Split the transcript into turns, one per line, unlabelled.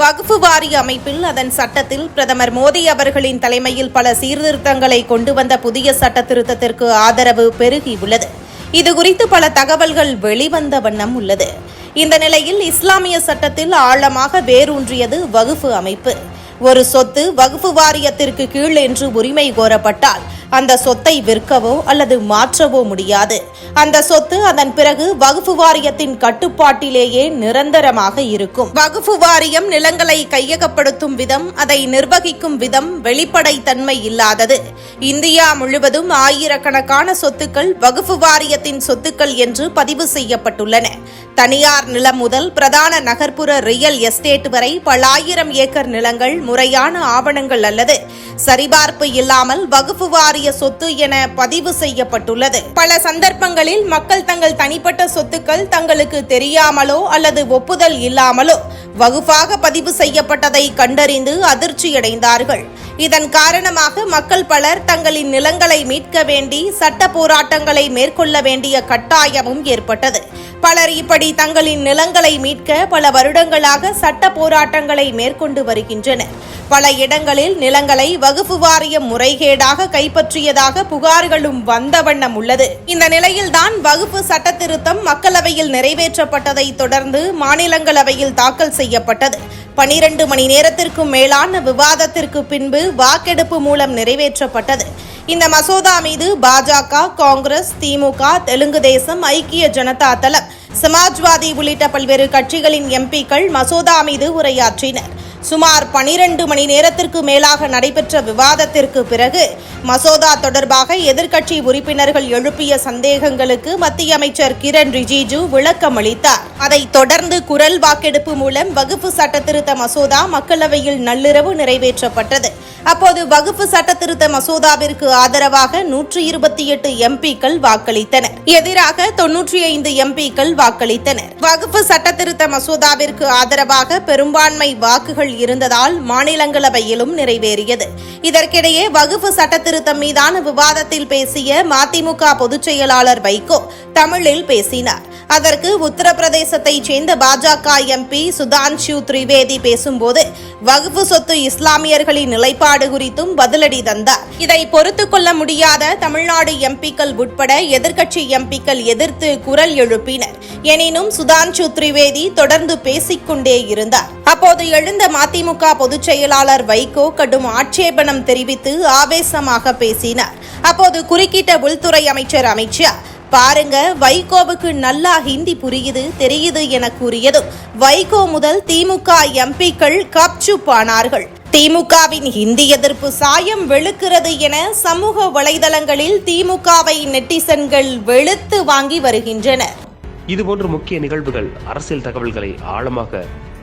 வகுப்பு வாரிய அமைப்பில் அதன் சட்டத்தில் பிரதமர் மோடி அவர்களின் தலைமையில் பல சீர்திருத்தங்களை கொண்டு வந்த புதிய சட்ட திருத்தத்திற்கு ஆதரவு பெருகியுள்ளது. இதுகுறித்து பல தகவல்கள் வெளிவந்த வண்ணம் உள்ளது. இந்த நிலையில் இஸ்லாமிய சட்டத்தில் ஆழமாக வேரூன்றியது வகுப்பு அமைப்பு. ஒரு சொத்து வகுப்பு வாரியத்திற்கு கீழ் என்று உரிமை கோரப்பட்டால் அந்த சொத்தை விற்கவோ அல்லது மாற்றவோ முடியாது. அந்த சொத்து அதன் பிறகு வகுப்பு வாரியத்தின் கட்டுப்பாட்டிலேயே நிரந்தரமாக இருக்கும். வகுப்பு வாரியம் நிலங்களை கையகப்படுத்தும் விதம் அதை நிர்வகிக்கும் விதம் வெளிப்படைத்தன்மை இல்லாதது. இந்தியா முழுவதும் ஆயிரக்கணக்கான சொத்துக்கள் வகுப்பு வாரியத்தின் சொத்துக்கள் என்று பதிவு செய்யப்பட்டுள்ளன. தனியார் நிலம் முதல் பிரதான நகர்ப்புற ரியல் எஸ்டேட் வரை பல்லாயிரம் ஏக்கர் நிலங்கள் முறையான ஆவணங்கள் அல்லது சரிபார்ப்பு இல்லாமல் வகுப்பு வாரிய சொத்து என பதிவு செய்யப்பட்டுள்ளது. பல சந்தர்ப்பங்களில் மக்கள் தங்கள் தனிப்பட்ட சொத்துக்கள் தங்களுக்கு தெரியாமலோ அல்லது ஒப்புதல் இல்லாமலோ வகுப்பாக பதிவு செய்யப்பட்டதை கண்டறிந்து அதிர்ச்சியடைந்தார்கள். இதன் காரணமாக மக்கள் பலர் தங்களின் நிலங்களை மீட்க வேண்டி சட்ட போராட்டங்களை மேற்கொள்ள வேண்டிய கட்டாயமும் ஏற்பட்டது. பலர் இப்படி தங்களின் நிலங்களை மீட்க பல வருடங்களாக சட்ட போராட்டங்களை மேற்கொண்டு வருகின்றனர். பல இடங்களில் நிலங்களை வகுப்பு வாரியம் முறைகேடாக கைப்பற்றியதாக புகார்களும் வந்த வண்ணம் உள்ளது. இந்த நிலையில்தான் வகுப்பு சட்ட திருத்தம் மக்களவையில் நிறைவேற்றப்பட்டதை தொடர்ந்து மாநிலங்களவையில் தாக்கல் செய்யப்பட்டது. பனிரண்டு மணி நேரத்திற்கும் மேலான விவாதத்திற்கு பின்பு வாக்கெடுப்பு மூலம் நிறைவேற்றப்பட்டது. இந்த மசோதா மீது பாஜக காங்கிரஸ் திமுக தெலுங்கு தேசம் ஐக்கிய ஜனதா தளம் சமாஜ்வாதி உள்ளிட்ட பல்வேறு கட்சிகளின் எம்பிக்கள் மசோதா மீது உரையாற்றினர். சுமார் பனிரெண்டு மணி நேரத்திற்கு மேலாக நடைபெற்ற விவாதத்திற்கு பிறகு மசோதா தொடர்பாக எதிர்க்கட்சி உறுப்பினர்கள் எழுப்பிய சந்தேகங்களுக்கு மத்திய அமைச்சர் கிரண் ரிஜிஜு விளக்கம் அளித்தார். அதைத் தொடர்ந்து குரல் வாக்கெடுப்பு மூலம் வகுப்பு சட்ட திருத்த மசோதா மக்களவையில் நள்ளிரவு நிறைவேற்றப்பட்டது. அப்போது வகுப்பு சட்ட திருத்த மசோதாவிற்கு ஆதரவாக நூற்றி இருபத்தி எட்டு எம்பிக்கள் வாக்களித்தனர். எதிராக தொன்னூற்றி ஐந்து எம்பிக்கள் வாக்களித்தனர். வகுப்பு சட்டத்திருத்த மசோதாவிற்கு ஆதரவாக பெரும்பான்மை வாக்குகள் இருந்ததால் மாநிலங்களவையிலும் நிறைவேறியது. இதற்கிடையே வகுப்பு சட்டத்திருத்தம் மீதான விவாதத்தில் பேசிய மதிமுக பொதுச் செயலாளர் வைகோ தமிழில் பேசினார். அதற்கு உத்தரப்பிரதேசத்தைச் சேர்ந்த பாஜக எம்பி சுதான்ஷு திரிவேதி பேசும்போது வகுப்பு சொத்து இஸ்லாமியர்களின் நிலைப்பாடு குறித்தும் பதிலடி தந்தார். இதை பொறுத்துக் கொள்ள முடியாத தமிழ்நாடு எம்பிக்கள் உட்பட எதிர்க்கட்சி எம்பிக்கள் எதிர்த்து குரல் எழுப்பினர். எனினும் சுதான்ஷு திரிவேதி தொடர்ந்து பேசிக்கொண்டே இருந்தார். அப்போது எழுந்த மதிமுக பொதுச் செயலாளர் வைகோ கடும் ஆட்சேபனம் தெரிவித்து ஆவேசமாக பேசினார். அப்போது குறுக்கிட்ட உள்துறை அமைச்சர் அமித்ஷா பாருங்க வைகோவுக்கு நல்லா ஹிந்தி புரியுது தெரியுது என கூறியதும் வைகோ முதல் திமுக எம்பிக்கள் கப்சுப்பானார்கள். திமுகவின் ஹிந்தி எதிர்ப்பு சாயம் வெளுக்கிறது என சமூக வலைதளங்களில் திமுகவை நெட்டிசன்கள் வெளுத்து வாங்கி வருகின்றனர்.
இதுபோன்ற முக்கிய நிகழ்வுகள் அரசியல் தகவல்களை ஆழமாக